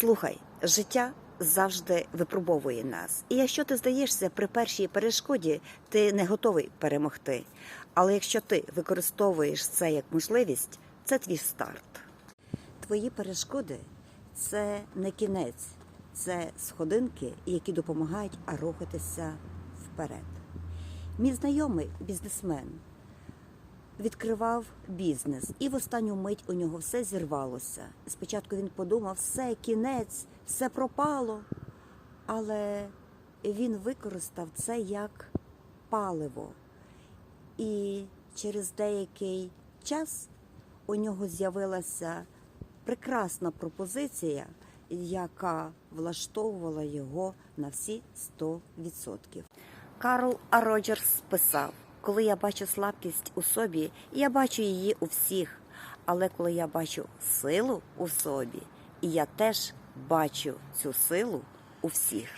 Слухай, життя завжди випробовує нас. І якщо ти здаєшся при першій перешкоді, ти не готовий перемогти. Але якщо ти використовуєш це як можливість, це твій старт. Твої перешкоди це не кінець, це сходинки, які допомагають рухатися вперед. Мій знайомий бізнесмен відкривав бізнес, і в останню мить у нього все зірвалося. Спочатку він подумав, все, кінець, все пропало. Але він використав це як паливо. І через деякий час у нього з'явилася прекрасна пропозиція, яка влаштовувала його на всі 100%. Карл А. Роджерс писав: коли я бачу слабкість у собі, я бачу її у всіх. Але коли я бачу силу у собі, я теж бачу цю силу у всіх.